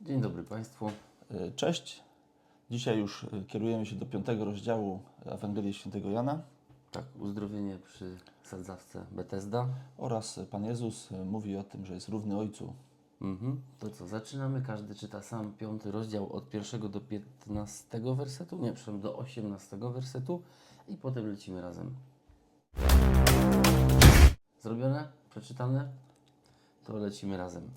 Dzień dobry Państwu. E, Cześć. Dzisiaj już e, kierujemy się do piątego rozdziału Ewangelii Świętego Jana Tak, uzdrowienie przy sadzawce Bethesda. oraz Pan Jezus e, mówi o tym, że jest równy Ojcu. Mhm. To co, zaczynamy. Każdy czyta sam piąty rozdział od pierwszego do piętnastego wersetu, nie, przepraszam, do osiemnastego wersetu i potem lecimy razem. Zrobione? Przeczytane? To lecimy razem.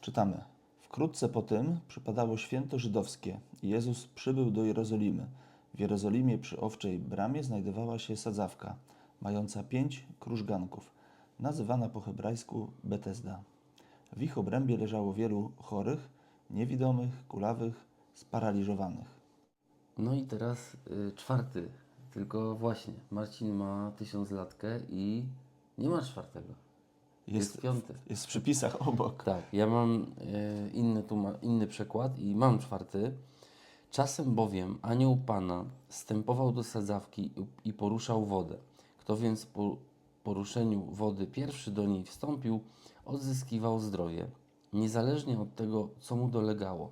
Czytamy. Wkrótce po tym przypadało święto żydowskie i Jezus przybył do Jerozolimy. W Jerozolimie przy Owczej Bramie znajdowała się sadzawka, mająca pięć krużganków, nazywana po hebrajsku Betesda. W ich obrębie leżało wielu chorych, niewidomych, kulawych, sparaliżowanych. No i teraz y, czwarty. Tylko właśnie, Marcin ma tysiąc latkę i nie ma czwartego. Jest, Jest, piąty. jest w przypisach obok. Tak, ja mam e, inny, tłuma- inny przekład i mam czwarty. Czasem bowiem anioł Pana stępował do sadzawki i- i poruszał wodę. Kto więc po poruszeniu wody pierwszy do niej wstąpił, odzyskiwał zdrowie, niezależnie od tego, co mu dolegało.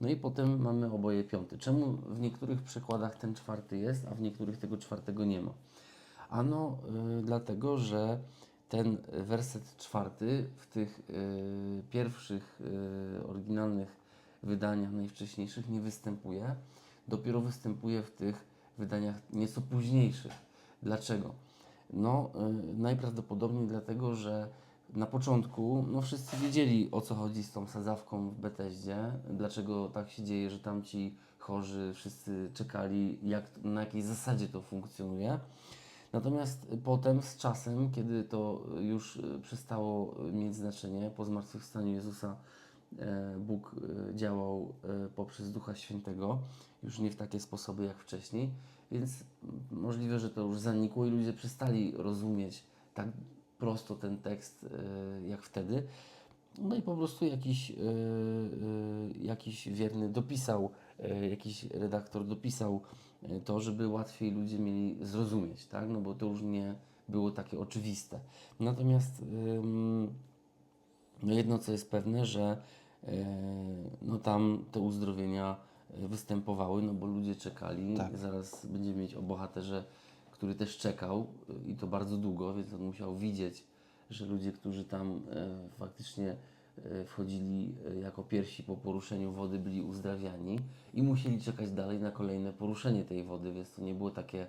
No i potem mamy oboje piąty. Czemu w niektórych przekładach ten czwarty jest, a w niektórych tego czwartego nie ma? Ano y, dlatego, że ten werset czwarty w tych y, pierwszych y, oryginalnych wydaniach najwcześniejszych nie występuje. Dopiero występuje w tych wydaniach nieco późniejszych. Dlaczego? No, y, najprawdopodobniej dlatego, że na początku no, wszyscy wiedzieli o co chodzi z tą sadzawką w Beteździe, dlaczego tak się dzieje, że tamci chorzy wszyscy czekali, jak, na jakiej zasadzie to funkcjonuje. Natomiast potem z czasem, kiedy to już y, przestało mieć znaczenie, po zmartwychwstaniu Jezusa e, Bóg działał e, poprzez Ducha Świętego, już nie w takie sposoby jak wcześniej, więc możliwe, że to już zanikło i ludzie przestali rozumieć tak prosto ten tekst e, jak wtedy. No i po prostu jakiś, jakiś wierny dopisał, e, jakiś redaktor dopisał e, to, żeby łatwiej ludzie mieli zrozumieć, tak? No bo to już nie było takie oczywiste. Natomiast no jedno co jest pewne, że e, no tam te uzdrowienia występowały, no bo ludzie czekali. Tak. Zaraz będziemy mieć o bohaterze, który też czekał i to bardzo długo, więc on musiał widzieć, że ludzie, którzy tam faktycznie wchodzili e, jako pierwsi po poruszeniu wody, byli uzdrawiani i musieli czekać dalej na kolejne poruszenie tej wody, więc to nie było takie,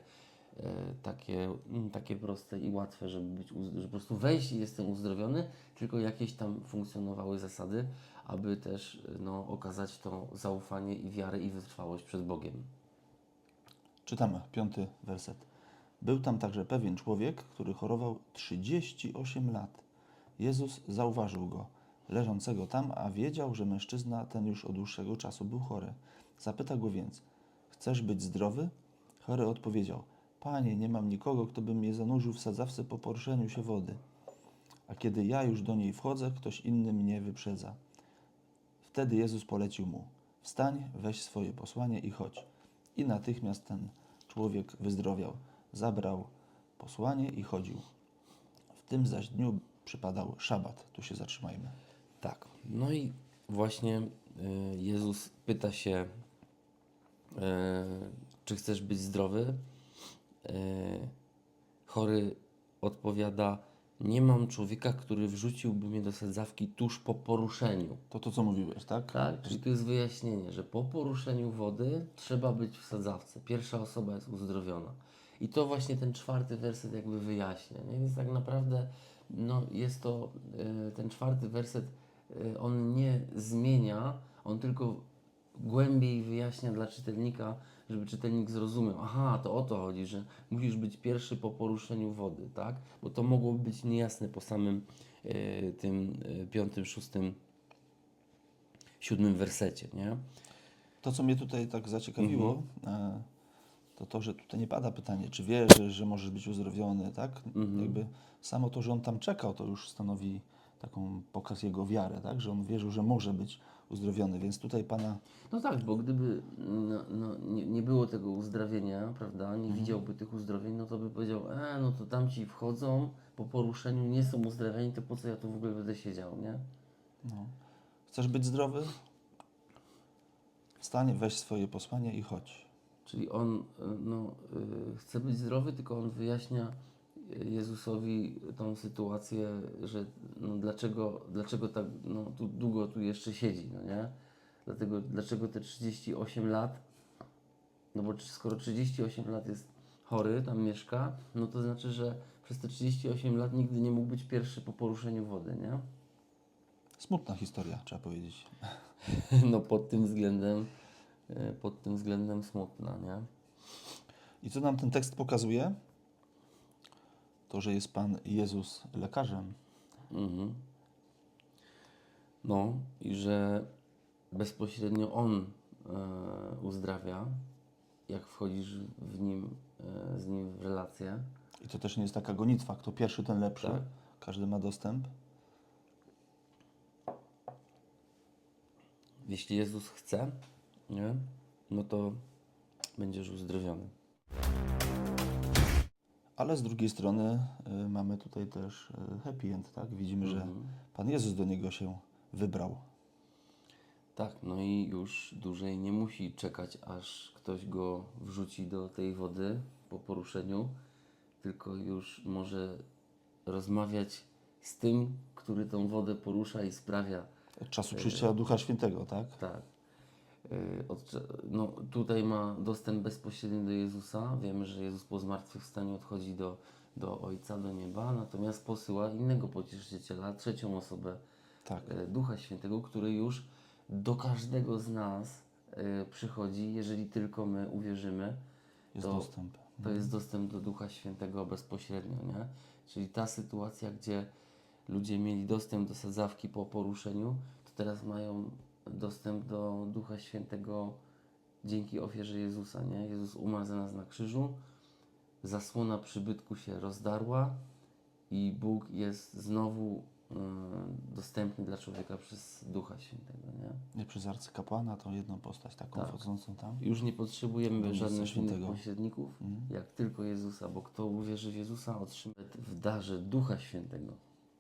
e, takie, mm, takie proste i łatwe, żeby być, uz- że po prostu wejść i jestem uzdrowiony, tylko jakieś tam funkcjonowały zasady, aby też e, no, okazać to zaufanie i wiarę i wytrwałość przed Bogiem. Czytamy piąty werset. Był tam także pewien człowiek, który chorował 38 lat. Jezus zauważył go, leżącego tam, a wiedział, że mężczyzna ten już od dłuższego czasu był chory. Zapytał go więc: Chcesz być zdrowy? Chory odpowiedział: Panie, nie mam nikogo, kto by mnie zanurzył w sadzawce po poruszeniu się wody. A kiedy ja już do niej wchodzę, ktoś inny mnie wyprzedza. Wtedy Jezus polecił mu: Wstań, weź swoje posłanie i chodź. I natychmiast ten człowiek wyzdrowiał. Zabrał posłanie i chodził. W tym zaś dniu przypadał szabat. Tu się zatrzymajmy. Tak. No i właśnie y, Jezus pyta się, y, czy chcesz być zdrowy? Y, chory odpowiada, nie mam człowieka, który wrzuciłby mnie do sadzawki tuż po poruszeniu. To to, co mówiłeś, tak? Tak, czyli to jest wyjaśnienie, że po poruszeniu wody trzeba być w sadzawce. Pierwsza osoba jest uzdrowiona. I to właśnie ten czwarty werset jakby wyjaśnia. Nie? Więc tak naprawdę no, jest to, ten czwarty werset, on nie zmienia, on tylko głębiej wyjaśnia dla czytelnika, żeby czytelnik zrozumiał, aha, to o to chodzi, że musisz być pierwszy po poruszeniu wody, tak? Bo to mogłoby być niejasne po samym y, tym y, piątym, szóstym siódmym wersecie, nie? To, co mnie tutaj tak zaciekawiło, e, to to, że tutaj nie pada pytanie, czy wiesz, że, że możesz być uzdrowiony, tak? Jakby samo to, że on tam czekał, to już stanowi taką pokaz jego wiary, tak? Że on wierzył, że może być uzdrowiony, więc tutaj Pana No tak, bo gdyby no, no, nie, nie było tego uzdrawienia, prawda, nie widziałby tych uzdrowień, no to by powiedział, e, no to tamci wchodzą po poruszeniu, nie są uzdrawiani, to po co ja tu w ogóle będę siedział, nie? No. Chcesz być zdrowy? Wstań, weź swoje posłanie i chodź. Czyli on y, no, y, chce być zdrowy, tylko on wyjaśnia Jezusowi tą sytuację, że no, dlaczego, dlaczego tak no, tu długo tu jeszcze siedzi, no nie? Dlatego, dlaczego te 38 lat, no bo skoro 38 lat jest chory, tam mieszka, no to znaczy, że przez te 38 lat nigdy nie mógł być pierwszy po poruszeniu wody, nie? Smutna historia, trzeba powiedzieć. No pod tym względem, y, pod tym względem smutna, nie? I co nam ten tekst pokazuje? To, że jest Pan Jezus lekarzem. Mhm. No i że bezpośrednio On e, uzdrawia, jak wchodzisz w nim, e, z Nim w relację. I to też nie jest taka gonitwa, kto pierwszy, ten lepszy. Tak. Każdy ma dostęp. Jeśli Jezus chce, nie? no to będziesz uzdrowiony. Ale z drugiej strony y, mamy tutaj też y, happy end, tak? Widzimy, że Mhm. Pan Jezus do niego się wybrał. Tak, no i już dłużej nie musi czekać, aż ktoś go wrzuci do tej wody po poruszeniu, tylko już może rozmawiać z tym, który tą wodę porusza i sprawia, Od czasu przyjścia Ducha Świętego, tak? tak. Od, no, tutaj ma dostęp bezpośredni do Jezusa. Wiemy, że Jezus po zmartwychwstaniu odchodzi do, do Ojca, do nieba, natomiast posyła innego pocieszyciela, trzecią osobę Tak. e, Ducha Świętego, który już do każdego z nas e, przychodzi, jeżeli tylko my uwierzymy. Jest to- dostęp. To jest dostęp do Ducha Świętego bezpośrednio, nie? Czyli ta sytuacja, gdzie ludzie mieli dostęp do sadzawki po poruszeniu, to teraz mają dostęp do Ducha Świętego dzięki ofierze Jezusa, nie? Jezus umarł za nas na krzyżu, zasłona przybytku się rozdarła i Bóg jest znowu y, dostępny dla człowieka przez Ducha Świętego, nie? Przez arcykapłana, tą jedną postać taką Tak. wchodzącą tam. Już nie potrzebujemy żadnych innych pośredników, Mhm. jak tylko Jezusa, bo kto uwierzy w Jezusa, otrzyma w darze Ducha Świętego,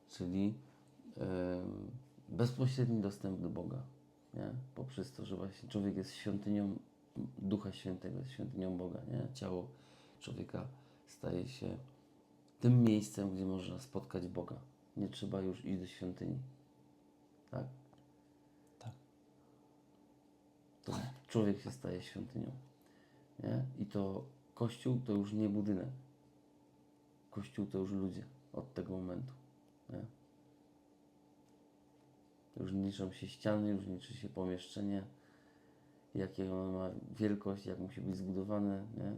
czyli em, bezpośredni dostęp do Boga, nie? Poprzez to, że właśnie człowiek jest świątynią Ducha Świętego, jest świątynią Boga, nie? Ciało człowieka staje się tym miejscem, gdzie można spotkać Boga. Nie trzeba już iść do świątyni, tak? Tak. To człowiek się staje świątynią. Nie? I to Kościół to już nie budynek. Kościół to już ludzie od tego momentu. Nie? Już liczą się ściany, już liczy się pomieszczenie, jakie ono ma wielkość, jak musi być zbudowane. Nie?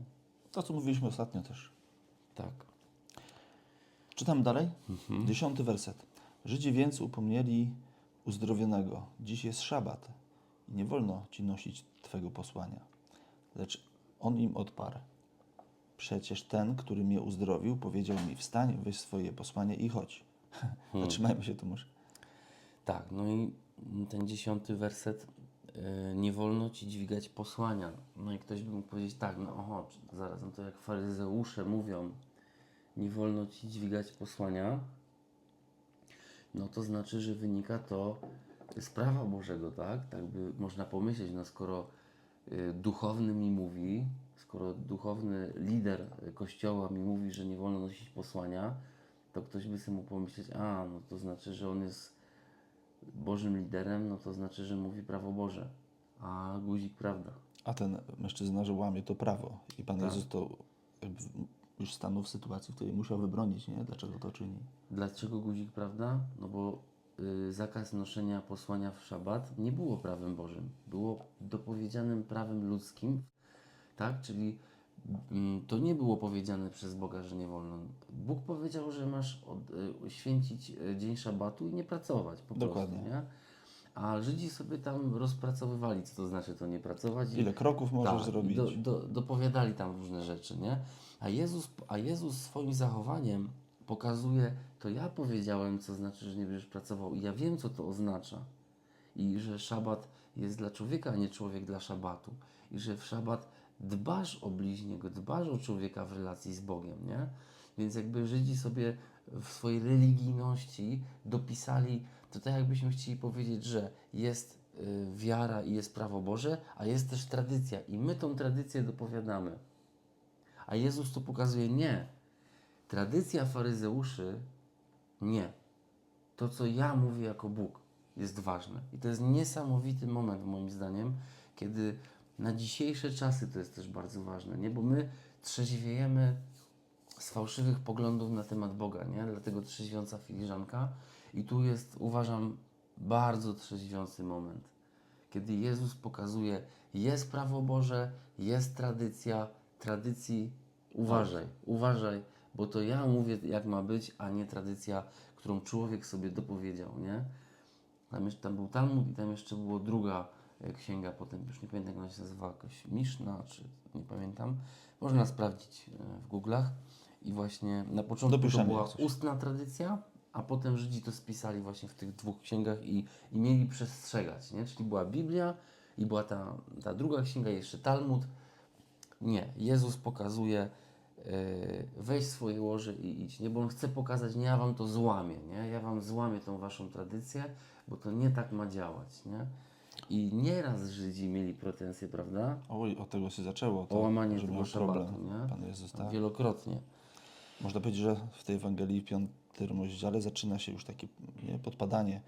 To, co mówiliśmy ostatnio też. Tak. Czytam dalej. Mhm. Dziesiąty werset. Żydzi więc upomnieli uzdrowionego. Dziś jest szabat i nie wolno ci nosić twego posłania. Lecz on im odparł. Przecież ten, który mnie uzdrowił, powiedział mi: Wstań, weź swoje posłanie i chodź. Hmm. Zatrzymajmy się tu może. Tak, no i ten dziesiąty werset, yy, nie wolno ci dźwigać posłania. No i ktoś by mógł powiedzieć, tak, no oho, zaraz, no to jak faryzeusze mówią, nie wolno ci dźwigać posłania, no to znaczy, że wynika to z prawa Bożego, tak? Tak by można pomyśleć, no skoro y, duchowny mi mówi, skoro duchowny lider y, kościoła mi mówi, że nie wolno nosić posłania, to ktoś by sobie mógł pomyśleć, a, no to znaczy, że on jest Bożym liderem, no to znaczy, że mówi prawo Boże, a guzik prawda. A ten mężczyzna, że łamie to prawo. I Pan Tak. Jezus to już stanął w sytuacji, w której musiał wybronić, nie? Dlaczego to czyni? Dlaczego guzik prawda? No bo y, zakaz noszenia posłania w szabat nie było prawem Bożym, było dopowiedzianym prawem ludzkim, tak? Czyli to nie było powiedziane przez Boga, że nie wolno. Bóg powiedział, że masz od, y, święcić y, dzień szabatu i nie pracować po Dokładnie. prostu, nie? A Żydzi sobie tam rozpracowywali, co to znaczy to nie pracować. Ile kroków możesz tak, zrobić? Do, do, dopowiadali tam różne rzeczy, nie? A Jezus, a Jezus swoim zachowaniem pokazuje, to ja powiedziałem, co znaczy, że nie będziesz pracował i ja wiem, co to oznacza. I że szabat jest dla człowieka, a nie człowiek dla szabatu. I że w szabat dbasz o bliźniego, dbasz o człowieka w relacji z Bogiem, nie? Więc jakby Żydzi sobie w swojej religijności dopisali to tak jakbyśmy chcieli powiedzieć, że jest y, wiara i jest prawo Boże, a jest też tradycja i my tą tradycję dopowiadamy. A Jezus tu pokazuje nie. Tradycja faryzeuszy nie. To, co ja mówię jako Bóg, jest ważne. I to jest niesamowity moment, moim zdaniem, kiedy na dzisiejsze czasy to jest też bardzo ważne, nie? Bo my trzeźwiejemy z fałszywych poglądów na temat Boga, nie? Dlatego trzeźwiąca filiżanka. I tu jest, uważam, bardzo trzeźwiący moment, kiedy Jezus pokazuje, jest prawo Boże, jest tradycja, tradycji uważaj, uważaj, bo to ja mówię, jak ma być, a nie tradycja, którą człowiek sobie dopowiedział, nie? Tam, jeszcze, tam był Talmud i tam jeszcze była druga księga, potem już nie pamiętam jak ona się nazywa, jakoś Miszna, czy nie pamiętam. Można sprawdzić e, w Google'ach. I właśnie na początku to Dopiszemy była jak coś. ustna tradycja, a potem Żydzi to spisali właśnie w tych dwóch księgach i, i mieli przestrzegać, nie? Czyli była Biblia i była ta, ta druga księga, jeszcze Talmud. Nie, Jezus pokazuje, yy, weź swoje łoże i idź, nie? Bo On chce pokazać, nie, ja Wam to złamię, nie? Ja Wam złamię tą Waszą tradycję, bo to nie tak ma działać, nie? I nieraz Żydzi mieli pretensje, prawda? Oj, od tego się zaczęło. To, O łamanie że tego szabatu, nie? Pan Jezus, tak. Wielokrotnie. Można powiedzieć, że w tej Ewangelii w piątym rozdziale zaczyna się już takie nie, podpadanie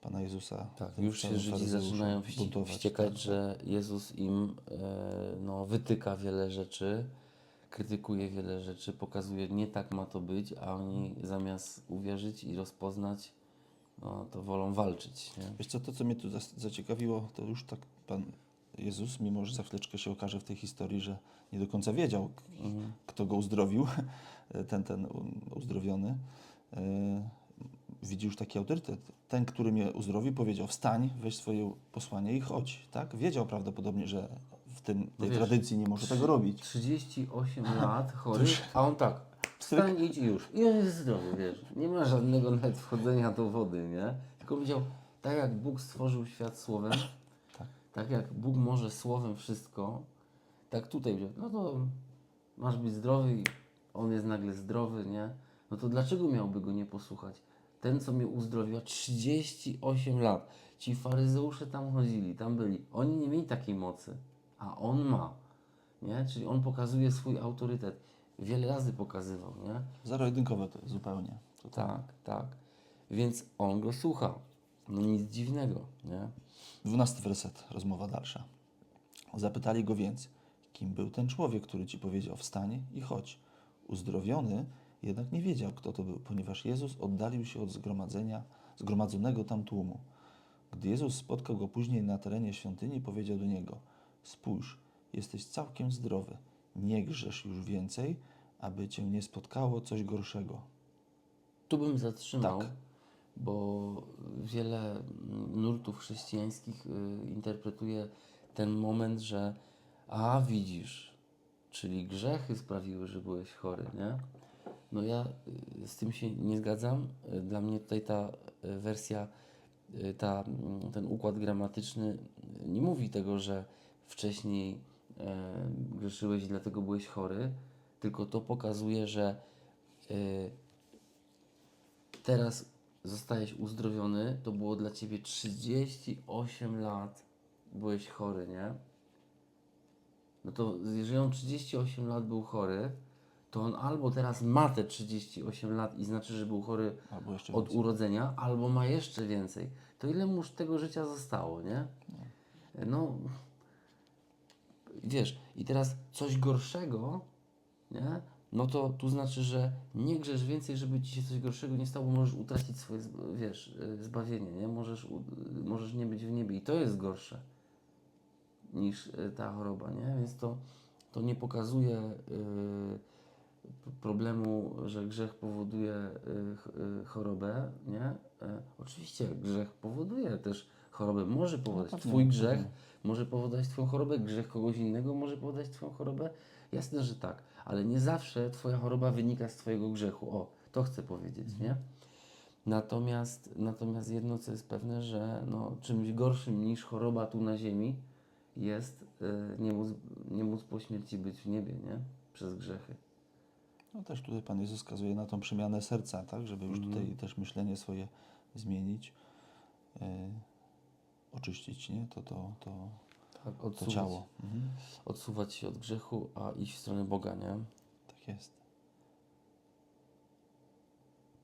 Pana Jezusa. Tak, już się Żydzi zaczynają buntować, wściekać, tak. że Jezus im e, no, wytyka wiele rzeczy, krytykuje wiele rzeczy, pokazuje, nie tak ma to być, a oni zamiast uwierzyć i rozpoznać, no, to wolą walczyć. Nie? Wiesz co, to co mnie tu zaciekawiło, to już tak Pan Jezus, mimo że za chwileczkę się okaże w tej historii, że nie do końca wiedział, Mhm. kto go uzdrowił, ten, ten uzdrowiony, e, widzi już taki autorytet. Ten, który mnie uzdrowił, powiedział wstań, weź swoje posłanie i chodź. Tak? Wiedział prawdopodobnie, że w tym, tej wiesz, tradycji nie może tego robić. 38 lat chory, a on tak, wstań, idź i już. I on jest zdrowy, wiesz. Nie ma żadnego nawet wchodzenia do wody, nie? Tylko powiedział, tak jak Bóg stworzył świat słowem, Tak. tak jak Bóg może słowem wszystko, tak tutaj powiedział, no to masz być zdrowy i on jest nagle zdrowy, nie? No to dlaczego miałby go nie posłuchać? Ten, co mnie uzdrowiła 38 lat. Ci faryzeusze tam chodzili, tam byli. Oni nie mieli takiej mocy, a on ma. Nie? Czyli on pokazuje swój autorytet. Wiele razy pokazywał, nie? Zero-jedynkowe to jest zupełnie. To Tak, tak. Więc on go słucha. No nic dziwnego, nie? Dwunasty werset, rozmowa dalsza. Zapytali go więc, kim był ten człowiek, który ci powiedział wstań i chodź. Uzdrowiony jednak nie wiedział, kto to był, ponieważ Jezus oddalił się od zgromadzenia, zgromadzonego tam tłumu. Gdy Jezus spotkał go później na terenie świątyni, powiedział do niego: Spójrz, jesteś całkiem zdrowy. Nie grzesz już więcej, aby cię nie spotkało coś gorszego. Tu bym zatrzymał, Tak. bo wiele nurtów chrześcijańskich y, interpretuje ten moment, że a widzisz, czyli grzechy sprawiły, że byłeś chory, nie? No ja y, z tym się nie zgadzam. Dla mnie tutaj ta y, wersja, ta, mm, ten układ gramatyczny nie mówi tego, że wcześniej grzeszyłeś i dlatego byłeś chory, tylko to pokazuje, że y, teraz zostałeś uzdrowiony, to było dla ciebie 38 lat, byłeś chory, nie? No to jeżeli on 38 lat był chory, to on albo teraz ma te 38 lat i znaczy, że był chory od więcej. urodzenia, albo ma jeszcze więcej. To ile mu tego życia zostało, nie? No, wiesz, i teraz coś gorszego, nie? No to tu znaczy, że nie grzesz więcej, żeby ci się coś gorszego nie stało, możesz utracić swoje, wiesz, y, zbawienie, nie? Możesz, możesz nie być w niebie i to jest gorsze niż y, ta choroba, nie? Więc to, to nie pokazuje y, p- problemu, że grzech powoduje y, ch- y, chorobę, nie? E, oczywiście grzech powoduje też chorobę, może powodować. pewnie, Twój grzech może powodować Twoją chorobę, grzech kogoś innego może powodować Twoją chorobę. Jasne, że tak, ale nie zawsze Twoja choroba wynika z Twojego grzechu. O, to chcę powiedzieć, nie? Natomiast, natomiast jedno, co jest pewne, że no, czymś gorszym niż choroba tu na ziemi jest y, nie, móc, nie móc po śmierci być w niebie, nie? Przez grzechy. No też tutaj Pan Jezus wskazuje na tą przemianę serca, tak, żeby już Mhm. tutaj też myślenie swoje zmienić. e, oczyścić, nie? To, to, to, Tak, to odsuwać, ciało. Mhm. odsuwać się od grzechu, a iść w stronę Boga, nie? Tak jest.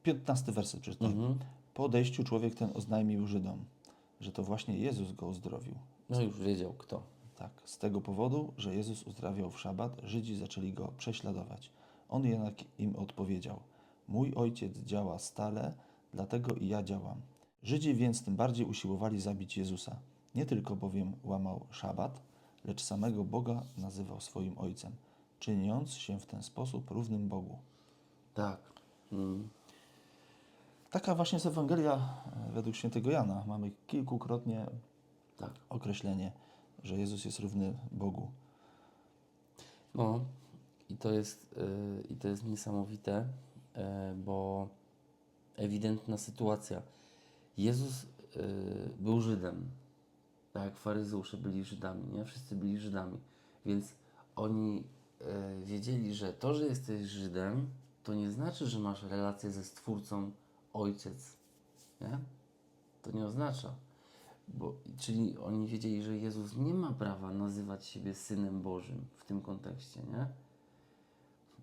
15 werset przeczytaj. Mhm. Po odejściu człowiek ten oznajmił Żydom, że to właśnie Jezus go uzdrowił. No już wiedział kto. Tak, z tego powodu, że Jezus uzdrawiał w szabat, Żydzi zaczęli go prześladować. On jednak im odpowiedział: Mój ojciec działa stale, dlatego i ja działam. Żydzi więc tym bardziej usiłowali zabić Jezusa. Nie tylko bowiem łamał szabat, lecz samego Boga nazywał swoim ojcem, czyniąc się w ten sposób równym Bogu. Tak. Mm. Taka właśnie jest Ewangelia e, według świętego Jana. Mamy kilkukrotnie Tak. określenie, że Jezus jest równy Bogu. No i to jest, yy, i to jest niesamowite, yy, bo ewidentna sytuacja. Jezus yy, był Żydem, tak jak faryzeusze byli Żydami, nie? Wszyscy byli Żydami, więc oni yy, wiedzieli, że to, że jesteś Żydem, to nie znaczy, że masz relację ze Stwórcą Ojciec, nie? To nie oznacza. Bo, czyli oni wiedzieli, że Jezus nie ma prawa nazywać siebie Synem Bożym w tym kontekście, nie?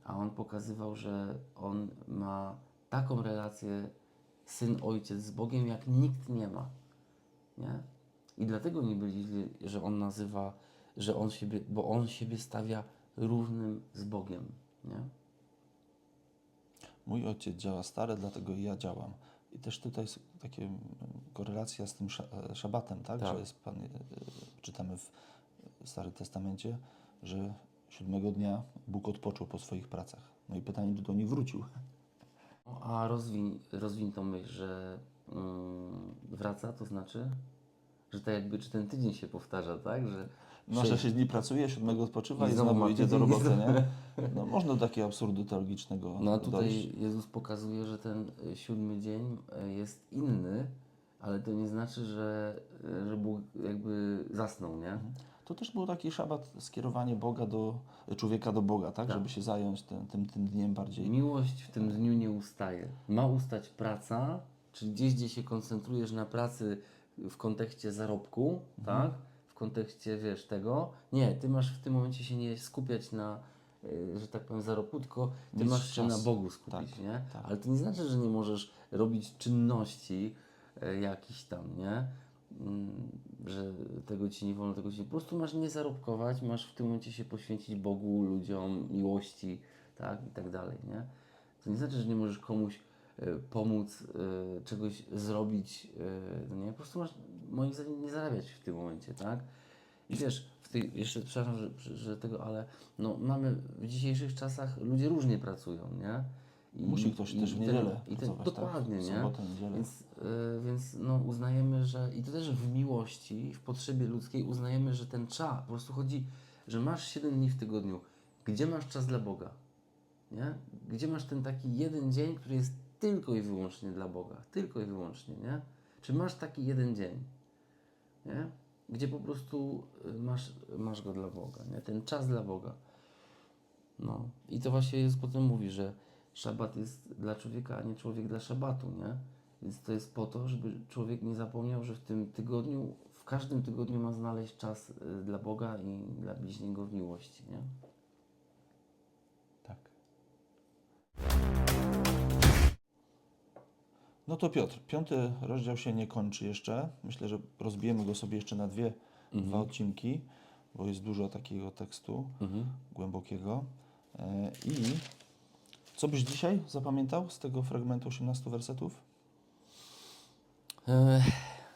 A on pokazywał, że on ma taką relację syn-ojciec z Bogiem, jak nikt nie ma, nie? I dlatego nie byli źli, że on nazywa, że on siebie, bo on siebie stawia równym z Bogiem, nie? Mój ojciec działa stale, dlatego i ja działam. I też tutaj jest takie mm, korelacja z tym e, szabatem, tak? Tak. Że jest Pan, e, czytamy w Starym Testamencie, że siódmego dnia Bóg odpoczął po swoich pracach. No i pytanie, czy do nich wrócił. No, A rozwiń, rozwiń tą myśl, że mm, wraca, to znaczy, że tak jakby, czy ten tydzień się powtarza, tak? Że No, że sześć dni pracuje, siódmego odpoczywa I i znowu idzie do roboty, nie? No, można do takiego absurdu teologicznego No a tutaj dojść. Jezus pokazuje, że ten y, siódmy dzień y, jest inny, ale to nie znaczy, że, y, że Bóg jakby zasnął, nie? To też był taki szabat, skierowanie Boga do, człowieka do Boga, tak? Tak. Żeby się zająć tym, tym, tym dniem bardziej. Miłość w tym dniu nie ustaje. Ma ustać praca, czyli gdzieś, gdzie się koncentrujesz na pracy w kontekście zarobku, tak? W kontekście, wiesz, tego. Nie, ty masz w tym momencie się nie skupiać na, y, że tak powiem, zarobku, tylko ty Mieć masz się na Bogu skupić, Tak, nie? tak. Ale to nie znaczy, że nie możesz robić czynności y, jakichś tam, nie? Że tego ci nie wolno, tego ci. Po prostu masz nie zarobkować, masz w tym momencie się poświęcić Bogu, ludziom, miłości, tak? I tak dalej, nie? To nie znaczy, że nie możesz komuś y, pomóc, y, czegoś zrobić, y, no nie? Po prostu masz, moim zdaniem, nie zarabiać w tym momencie, tak? I wiesz, w tej, jeszcze, przepraszam, że, że tego, ale no, mamy w dzisiejszych czasach, ludzie różnie pracują, nie? I, Musi ktoś też w niedzielę i ten, pracować, Dokładnie, tak? W nie? sobotę, niedzielę. Więc, y, więc no, uznajemy, że i to też w miłości, w potrzebie ludzkiej uznajemy, że ten czas, po prostu chodzi, że masz 7 dni w tygodniu. Gdzie masz czas dla Boga? Nie? Gdzie masz ten taki jeden dzień, który jest tylko i wyłącznie dla Boga? Tylko i wyłącznie, nie? Czy masz taki jeden dzień? Nie? Gdzie po prostu y, masz, masz go dla Boga, nie? Ten czas dla Boga. No. I to właśnie jest potem mówi, że szabat jest dla człowieka, a nie człowiek dla szabatu, nie? Więc to jest po to, żeby człowiek nie zapomniał, że w tym tygodniu, w każdym tygodniu ma znaleźć czas y, dla Boga i dla bliźniego w miłości, nie? Tak. No to Piotr, piąty rozdział się nie kończy jeszcze. Myślę, że rozbijemy go sobie jeszcze na dwie, dwa odcinki, bo jest dużo takiego tekstu głębokiego. E, I co byś dzisiaj zapamiętał z tego fragmentu 18 wersetów?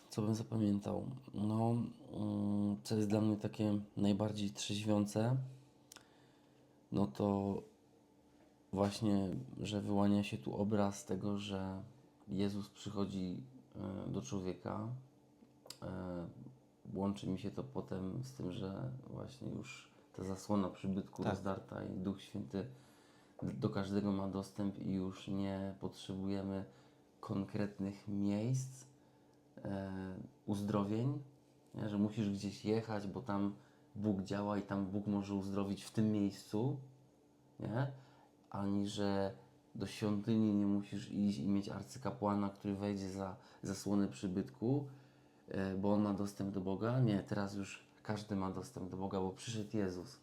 Co bym zapamiętał? No, mm, co jest dla mnie takie najbardziej trzeźwiące, no to właśnie, że wyłania się tu obraz tego, że Jezus przychodzi e, do człowieka. E, Łączy mi się to potem z tym, że właśnie już ta zasłona przybytku Tak. rozdarta i Duch Święty do każdego ma dostęp i już nie potrzebujemy konkretnych miejsc, e, uzdrowień, nie? że musisz gdzieś jechać, bo tam Bóg działa i tam Bóg może uzdrowić w tym miejscu, nie? ani że do świątyni nie musisz iść i mieć arcykapłana, który wejdzie za zasłonę przybytku, e, bo on ma dostęp do Boga. Nie, teraz już każdy ma dostęp do Boga, bo przyszedł Jezus.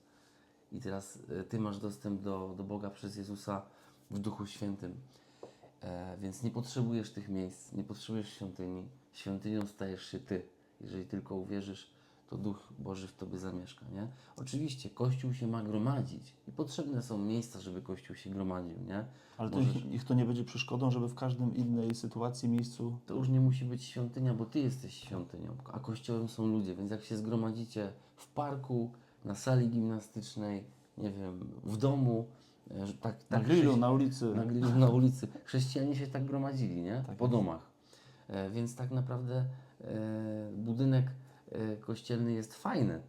I teraz e, Ty masz dostęp do, do Boga przez Jezusa w Duchu Świętym. E, więc nie potrzebujesz tych miejsc, nie potrzebujesz świątyni. Świątynią stajesz się Ty. Jeżeli tylko uwierzysz, to Duch Boży w Tobie zamieszka, nie? Oczywiście Kościół się ma gromadzić i potrzebne są miejsca, żeby Kościół się gromadził, nie? Ale to Możesz- ich, ich to nie będzie przeszkodą, żeby w każdym innej sytuacji, miejscu... To już nie musi być świątynia, bo Ty jesteś świątynią, a Kościołem są ludzie, więc jak się zgromadzicie w parku, na sali gimnastycznej, nie wiem, w domu, e, że tak, Na tak grillu, na ulicy. na grillu, na ulicy. Chrześcijanie się tak gromadzili, nie? Tak po jest. domach. E, więc tak naprawdę e, budynek kościelny jest fajny.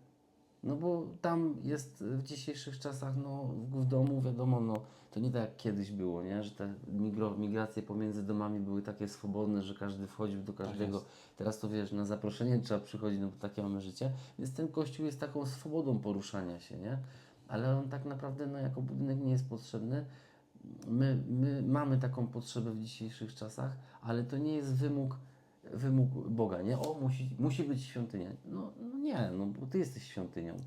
No bo tam jest w dzisiejszych czasach, no w, domu wiadomo, no to nie tak jak kiedyś było, nie? Że te migracje pomiędzy domami były takie swobodne, że każdy wchodził do każdego. jest. Teraz to wiesz, na zaproszenie trzeba przychodzić, no bo takie mamy życie. Więc ten kościół jest taką swobodą poruszania się, nie? Ale on tak naprawdę, no jako budynek nie jest potrzebny. My, my mamy taką potrzebę w dzisiejszych czasach, ale to nie jest wymóg, wymóg Boga, nie? O, musi, musi być świątynia. No, no nie, no bo Ty jesteś świątynią.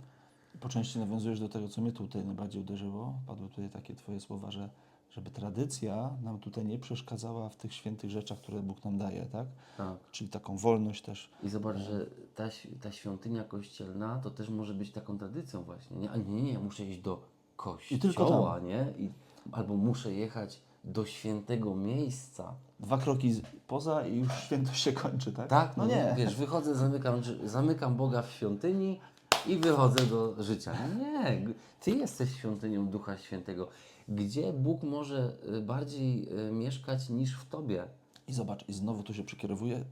Po części nawiązujesz do tego, co mnie tutaj najbardziej uderzyło. Padły tutaj takie Twoje słowa, że żeby tradycja nam tutaj nie przeszkadzała w tych świętych rzeczach, które Bóg nam daje, tak? Tak. Czyli taką wolność też. I zobacz, że ta, ta świątynia kościelna to też może być taką tradycją właśnie, nie? A nie, nie, muszę iść do kościoła, tylko nie? I, albo muszę jechać do świętego miejsca. Dwa kroki z- poza i już świętość się kończy, tak? Tak? No nie. Wiesz, wychodzę, zamykam, zamykam Boga w świątyni i wychodzę do życia. Nie, g- Ty jesteś świątynią Ducha Świętego. Gdzie Bóg może y, bardziej y, mieszkać niż w Tobie? I zobacz, i znowu tu się przekierowuje. y,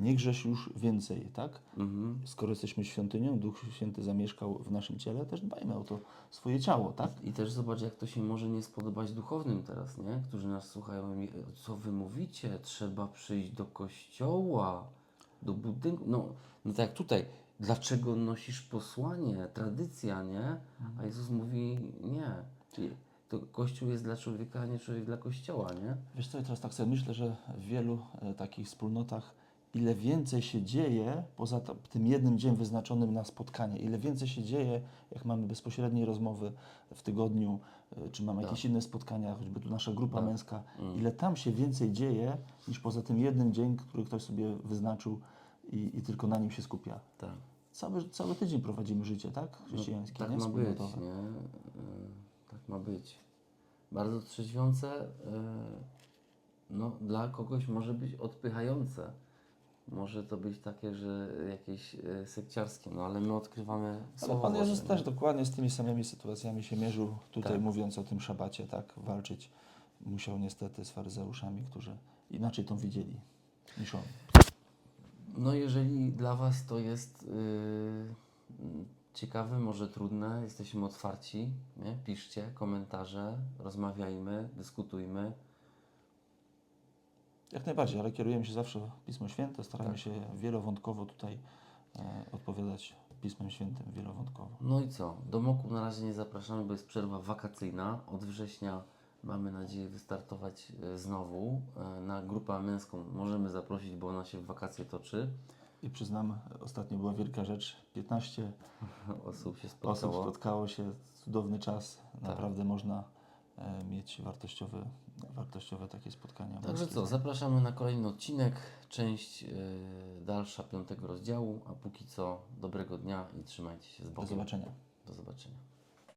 Nie grzesz już więcej, tak? Mhm. Skoro jesteśmy świątynią, Duch Święty zamieszkał w naszym ciele, też dbajmy o to swoje ciało, tak? I też zobacz, jak to się może nie spodobać duchownym teraz, nie? Którzy nas słuchają co wy mówicie? Trzeba przyjść do kościoła, do budynku. No, no tak jak tutaj, dlaczego nosisz posłanie, tradycja, nie? A Jezus mówi nie. Czyli to kościół jest dla człowieka, a nie człowiek dla kościoła, nie? Wiesz co, ja teraz tak sobie myślę, że w wielu e, takich wspólnotach ile więcej się dzieje poza tym jednym dniem wyznaczonym na spotkanie, ile więcej się dzieje, jak mamy bezpośrednie rozmowy w tygodniu, e, czy mamy jakieś inne spotkania, choćby tu nasza grupa męska, ile tam się więcej dzieje niż poza tym jednym dzień, który ktoś sobie wyznaczył i, i tylko na nim się skupia. Tak. Cały, cały tydzień prowadzimy życie, tak? Chrześcijańskie, tak nie? ma być, nie? Y, Tak ma być. Bardzo trzeźwiące, y, no dla kogoś może być odpychające. Może to być takie, że jakieś y, sekciarskie, no ale my odkrywamy Ale Słowo Pan Jezus Boże, też nie? dokładnie z tymi samymi sytuacjami się mierzył, tutaj Tak. mówiąc o tym szabacie, tak, walczyć musiał niestety z faryzeuszami, którzy inaczej to widzieli niż on. No jeżeli dla Was to jest y, mm, ciekawe, może trudne, jesteśmy otwarci, nie? piszcie komentarze, rozmawiajmy, dyskutujmy. Jak najbardziej, ale kierujemy się zawsze Pismo Święte, staramy Tak. się wielowątkowo tutaj e, odpowiadać Pismem Świętym, wielowątkowo. No i co? Do Moku na razie nie zapraszamy, bo jest przerwa wakacyjna. Od września mamy nadzieję wystartować e, znowu. E, Na grupę męską możemy zaprosić, bo ona się w wakacje toczy. I przyznam, ostatnio była wielka rzecz, 15 Osób się osób spotkało. spotkało się, cudowny czas, Tak. naprawdę można e, mieć wartościowe, wartościowe takie spotkania. Także co, zapraszamy na kolejny odcinek, część e, dalsza piątego rozdziału, a póki co dobrego dnia i trzymajcie się z Do Bogiem. zobaczenia. Do zobaczenia.